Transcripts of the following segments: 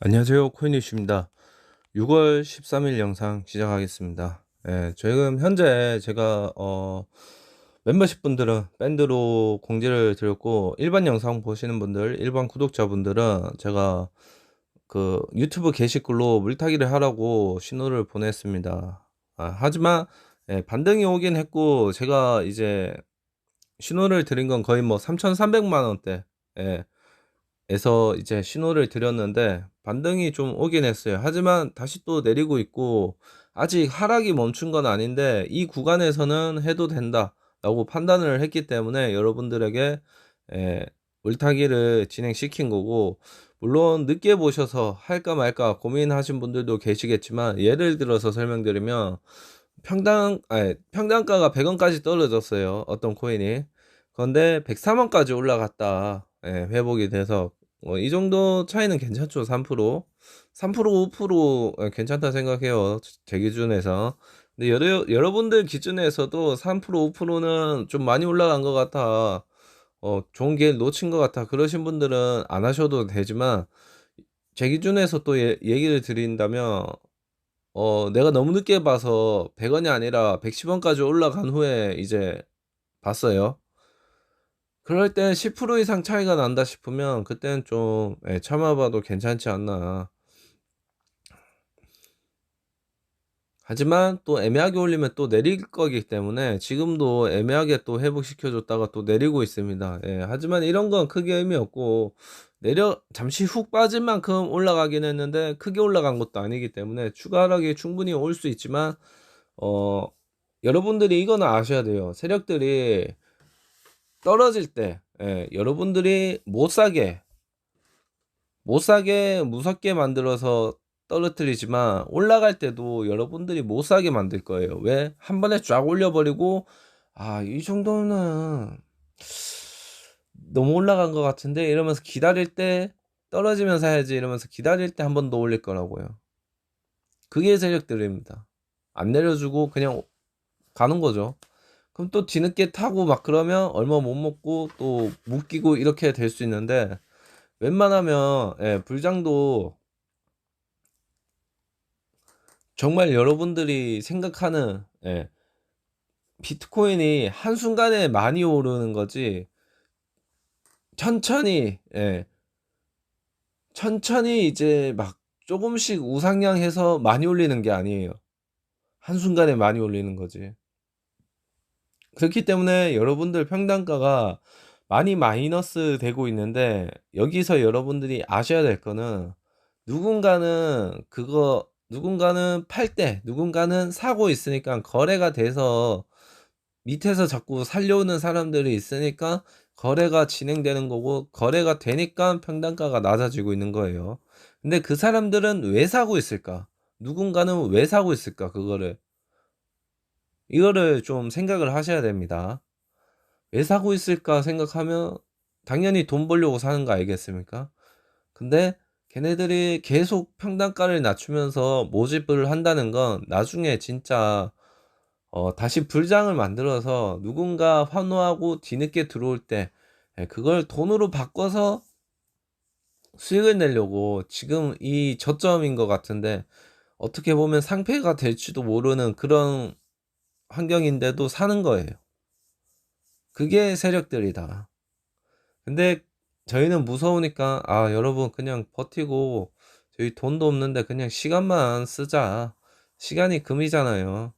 안녕하세요. 코인이슈입니다. 6월 13일 영상 시작하겠습니다. 예, 지금 현재 제가 어, 멤버십 분들은 밴드로 공지를 드렸고 일반 영상 보시는 분들, 일반 구독자 분들은 제가 그 유튜브 게시글로 물타기를 하라고 신호를 보냈습니다. 아, 하지만 예, 반등이 오긴 했고 제가 이제 신호를 드린 건 거의 뭐 3,300만 원대. 예. 에서 이제 신호를 드렸는데 반등이 좀 오긴 했어요. 하지만 다시 또 내리고 있고 아직 하락이 멈춘 건 아닌데 이 구간에서는 해도 된다라고 판단을 했기 때문에 여러분들에게 에, 물타기를 진행시킨 거고 물론 늦게 보셔서 할까 말까 고민하신 분들도 계시겠지만 예를 들어서 설명드리면 평당 아니 평당가가 100원까지 떨어졌어요. 어떤 코인이. 그런데 103원까지 올라갔다. 예, 회복이 돼서 어, 이 정도 차이는 괜찮죠. 3%. 3% 5% 예, 괜찮다 생각해요. 제 기준에서. 근데 여러, 여러분들 기준에서도 3% 5%는 좀 많이 올라간 것 같아. 어, 좋은 기회를 놓친 것 같아. 그러신 분들은 안 하셔도 되지만, 제 기준에서 또 예, 얘기를 드린다면, 어, 내가 너무 늦게 봐서 100원이 아니라 110원까지 올라간 후에 이제 봤어요. 그럴 땐10% 이상 차이가 난다 싶으면 그때는 좀 예, 참아봐도 괜찮지 않나. 하지만 또 애매하게 올리면 또 내릴 거기 때문에 지금도 애매하게 또 회복시켜줬다가 또 내리고 있습니다. 예, 하지만 이런 건 크게 의미 없고 내려 잠시 훅 빠진 만큼 올라가긴 했는데 크게 올라간 것도 아니기 때문에 추가 하락이 충분히 올 수 있지만 어 여러분들이 이거는 아셔야 돼요. 세력들이 떨어질 때 예, 여러분들이 못 사게 못 사게 무섭게 만들어서 떨어뜨리지만 올라갈 때도 여러분들이 못 사게 만들 거예요. 왜? 한 번에 쫙 올려버리고 아, 이 정도는 너무 올라간 것 같은데 이러면서 기다릴 때 떨어지면 사야지 이러면서 기다릴 때 한 번 더 올릴 거라고요. 그게 세력들입니다. 안 내려주고 그냥 가는 거죠. 그럼 또 뒤늦게 타고 막 그러면 얼마 못 먹고 또 묶이고 이렇게 될 수 있는데 웬만하면 예, 불장도 정말 여러분들이 생각하는 예, 비트코인이 한순간에 많이 오르는 거지 천천히 예, 천천히 이제 막 조금씩 우상향해서 많이 올리는 게 아니에요. 한순간에 많이 올리는 거지. 그렇기 때문에 여러분들 평단가가 많이 마이너스 되고 있는데 여기서 여러분들이 아셔야 될 거는 누군가는 그거 누군가는 팔 때 누군가는 사고 있으니까 거래가 돼서 밑에서 자꾸 살려오는 사람들이 있으니까 거래가 진행되는 거고 거래가 되니까 평단가가 낮아지고 있는 거예요. 근데 그 사람들은 왜 사고 있을까? 누군가는 왜 사고 있을까? 그거를 이거를 좀 생각을 하셔야 됩니다. 왜 사고 있을까 생각하면 당연히 돈 벌려고 사는 거 아니겠습니까? 근데 걔네들이 계속 평단가를 낮추면서 모집을 한다는 건 나중에 진짜 어, 다시 불장을 만들어서 누군가 환호하고 뒤늦게 들어올 때 예, 그걸 돈으로 바꿔서 수익을 내려고 지금 이 저점인 것 같은데 어떻게 보면 상패가 될지도 모르는 그런 환경인데도 사는 거예요. 그게 세력들이다. 근데 저희는 무서우니까 아 여러분 그냥 버티고 저희 돈도 없는데 그냥 시간만 쓰자. 시간이 금이잖아요.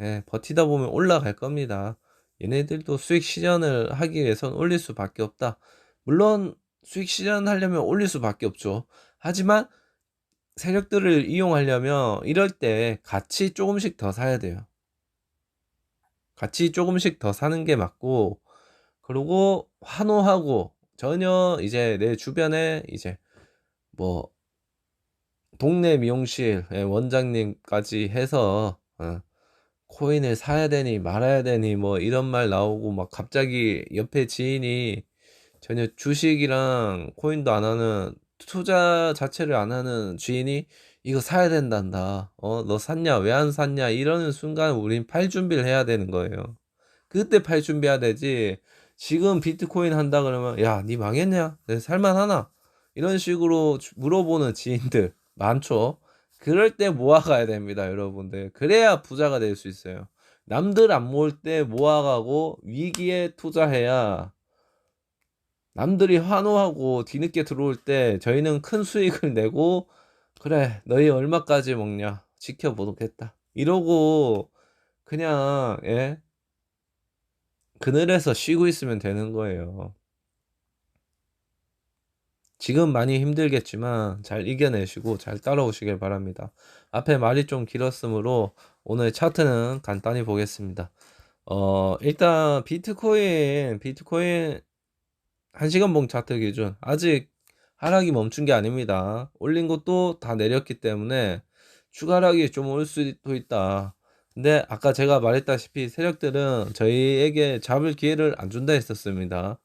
예, 버티다 보면 올라갈 겁니다. 얘네들도 수익 실현을 하기 위해선 올릴 수밖에 없다. 물론 수익 실현하려면 올릴 수밖에 없죠. 하지만 세력들을 이용하려면 이럴 때 같이 조금씩 더 사야 돼요. 같이 조금씩 더 사는 게 맞고 그리고 환호하고 전혀 이제 내 주변에 이제 뭐 동네 미용실 원장님까지 해서 어, 코인을 사야 되니 말아야 되니 뭐 이런 말 나오고 막 갑자기 옆에 지인이 전혀 주식이랑 코인도 안 하는 투자 자체를 안 하는 주인이 이거 사야 된단다. 어, 너 샀냐? 왜 안 샀냐? 이러는 순간 우린 팔 준비를 해야 되는 거예요. 그때 팔 준비해야 되지. 지금 비트코인 한다 그러면 야, 니 망했냐? 내 살만 하나? 이런 식으로 주- 물어보는 지인들 많죠. 그럴 때 모아가야 됩니다, 여러분들. 그래야 부자가 될 수 있어요. 남들 안 모을 때 모아가고 위기에 투자해야 남들이 환호하고 뒤늦게 들어올 때 저희는 큰 수익을 내고 그래 너희 얼마까지 먹냐 지켜보겠다 이러고 그냥 예 그늘에서 쉬고 있으면 되는 거예요. 지금 많이 힘들겠지만 잘 이겨내시고 잘 따라오시길 바랍니다. 앞에 말이 좀 길었으므로 오늘 차트는 간단히 보겠습니다. 어, 일단 비트코인, 비트코인 1시간 봉 차트 기준 아직 하락이 멈춘 게 아닙니다. 올린 것도 다 내렸기 때문에 추가 하락이 좀 올 수도 있다. 근데 아까 제가 말했다시피 세력들은 저희에게 잡을 기회를 안 준다 했었습니다.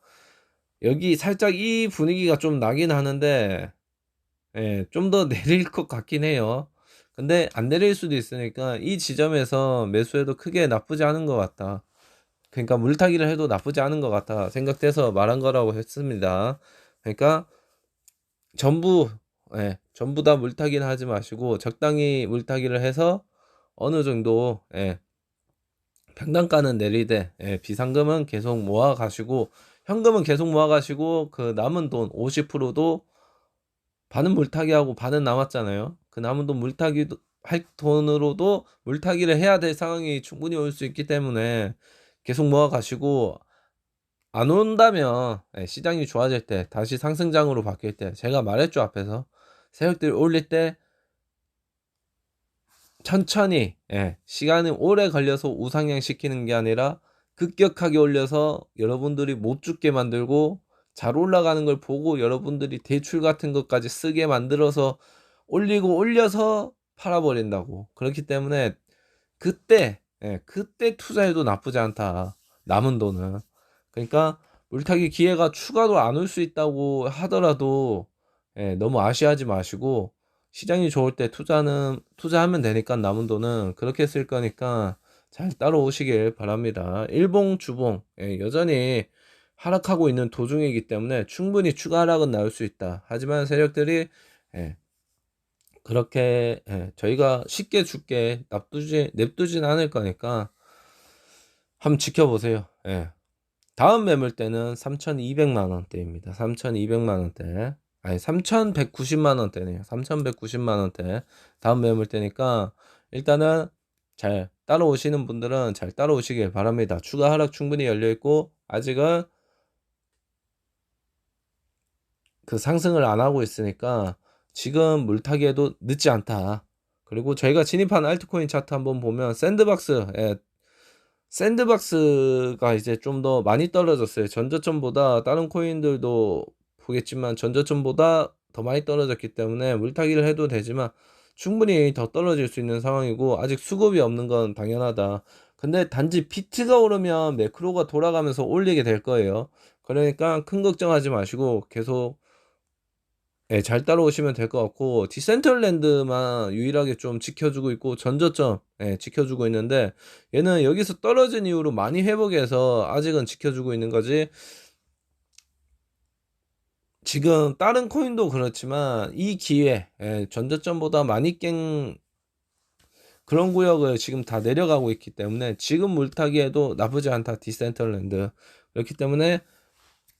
여기 살짝 이 분위기가 좀 나긴 하는데 예, 좀 더 내릴 것 같긴 해요. 근데 안 내릴 수도 있으니까 이 지점에서 매수해도 크게 나쁘지 않은 것 같다. 그러니까 물타기를 해도 나쁘지 않은 것 같아 생각돼서 말한 거라고 했습니다. 그러니까 전부 예, 전부 다 물타기는 하지 마시고 적당히 물타기를 해서 어느 정도 예, 평단가는 내리되 예, 비상금은 계속 모아 가시고 현금은 계속 모아 가시고 그 남은 돈 50%도 반은 물타기 하고 반은 남았잖아요. 그 남은 돈 물타기 할 돈으로도 물타기를 해야 될 상황이 충분히 올 수 있기 때문에 계속 모아 가시고 안 온다면 예, 시장이 좋아질 때 다시 상승장으로 바뀔 때 제가 말했죠 앞에서. 세력들이 올릴 때 천천히 예, 시간이 오래 걸려서 우상향 시키는 게 아니라 급격하게 올려서 여러분들이 못 죽게 만들고 잘 올라가는 걸 보고 여러분들이 대출 같은 것까지 쓰게 만들어서 올리고 올려서 팔아버린다고. 그렇기 때문에 그때 예, 그때 투자해도 나쁘지 않다 남은 돈은 그러니까 물타기 기회가 추가로 안 올 수 있다고 하더라도 예, 너무 아쉬하지 마시고 시장이 좋을 때 투자는 투자하면 되니까 남은 돈은 그렇게 쓸 거니까 잘 따라오시길 바랍니다. 일봉 주봉 예, 여전히 하락하고 있는 도중이기 때문에 충분히 추가 하락은 나올 수 있다. 하지만 세력들이 예, 그렇게 예, 저희가 쉽게 죽게 납두지 냅두진 않을 거니까 한번 지켜보세요. 예. 다음 매물대는 3,200만 원대입니다. 3,200만 원대. 아니 3,190만 원대네요. 3,190만 원대. 다음 매물대니까 일단은 잘 따라오시는 분들은 잘 따라오시길 바랍니다. 추가 하락 충분히 열려 있고 아직은 그 상승을 안 하고 있으니까 지금 물타기에도 늦지 않다. 그리고 저희가 진입한 알트코인 차트 한번 보면 샌드박스 예, 샌드박스가 이제 좀 더 많이 떨어졌어요. 전저점보다 다른 코인들도 보겠지만 전저점보다 더 많이 떨어졌기 때문에 물타기를 해도 되지만 충분히 더 떨어질 수 있는 상황이고 아직 수급이 없는 건 당연하다. 근데 단지 비트가 오르면 매크로가 돌아가면서 올리게 될 거예요. 그러니까 큰 걱정하지 마시고 계속 예, 잘 따라오시면 될 것 같고 디센털랜드만 유일하게 좀 지켜주고 있고 전저점 예, 지켜주고 있는데 얘는 여기서 떨어진 이후로 많이 회복해서 아직은 지켜주고 있는 거지. 지금 다른 코인도 그렇지만 이 기회 예, 전저점보다 많이 깬 그런 구역을 지금 다 내려가고 있기 때문에 지금 물타기에도 나쁘지 않다 디센털랜드. 그렇기 때문에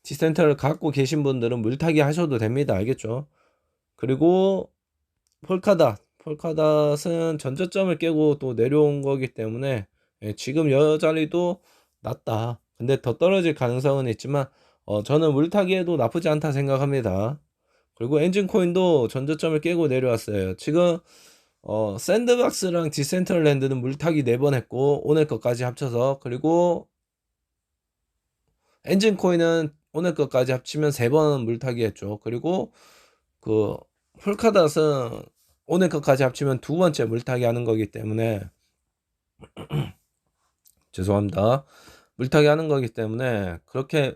디센터를 갖고 계신 분들은 물타기 하셔도 됩니다. 알겠죠? 그리고 폴카닷, 폴카닷은 전저점을 깨고 또 내려온 거기 때문에 예, 지금 여자리도 낮다. 근데 더 떨어질 가능성은 있지만 어, 저는 물타기에도 나쁘지 않다 생각합니다. 그리고 엔진 코인도 전저점을 깨고 내려왔어요. 지금 어, 샌드박스랑 디센터랜드는 물타기 4번 했고 오늘 것까지 합쳐서 그리고 엔진 코인은 오늘 것까지 합치면 세 번 물타기 했죠. 그리고 그 폴카닷은 오늘 것까지 합치면 두 번째 물타기 하는 거기 때문에 죄송합니다. 물타기 하는 거기 때문에 그렇게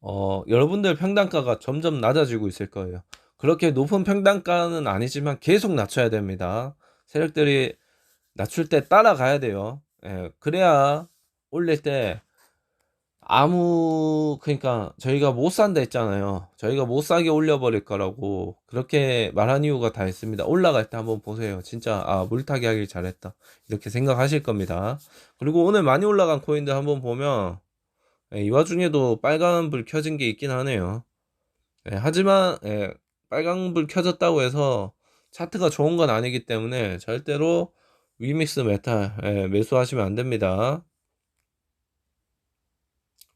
어, 여러분들 평단가가 점점 낮아지고 있을 거예요. 그렇게 높은 평단가는 아니지만 계속 낮춰야 됩니다. 세력들이 낮출 때 따라가야 돼요. 예, 그래야 올릴 때 아무 그러니까 저희가 못 산다 했잖아요. 저희가 못 사게 올려버릴 거라고 그렇게 말한 이유가 다 있습니다. 올라갈 때 한번 보세요. 진짜 아 물타기 하길 잘했다 이렇게 생각하실 겁니다. 그리고 오늘 많이 올라간 코인들 한번 보면 예, 이 와중에도 빨간 불 켜진 게 있긴 하네요. 예, 하지만 예, 빨간 불 켜졌다고 해서 차트가 좋은 건 아니기 때문에 절대로 위믹스 메탈 예, 매수하시면 안 됩니다.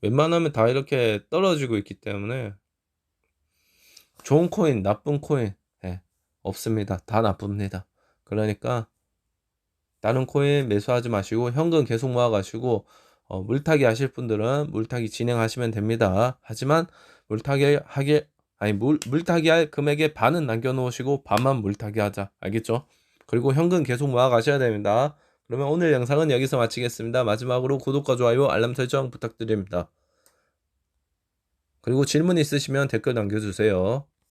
웬만하면 다 이렇게 떨어지고 있기 때문에 좋은 코인, 나쁜 코인 예, 없습니다. 다 나쁩니다. 그러니까 다른 코인 매수하지 마시고 현금 계속 모아가시고 어, 물타기 하실 분들은 물타기 진행하시면 됩니다. 하지만 물타기 하게 아니 물, 물타기 할 금액의 반은 남겨놓으시고 반만 물타기 하자. 알겠죠? 그리고 현금 계속 모아 가셔야 됩니다. 그러면 오늘 영상은 여기서 마치겠습니다. 마지막으로 구독과 좋아요, 알람 설정 부탁드립니다. 그리고 질문 있으시면 댓글 남겨주세요.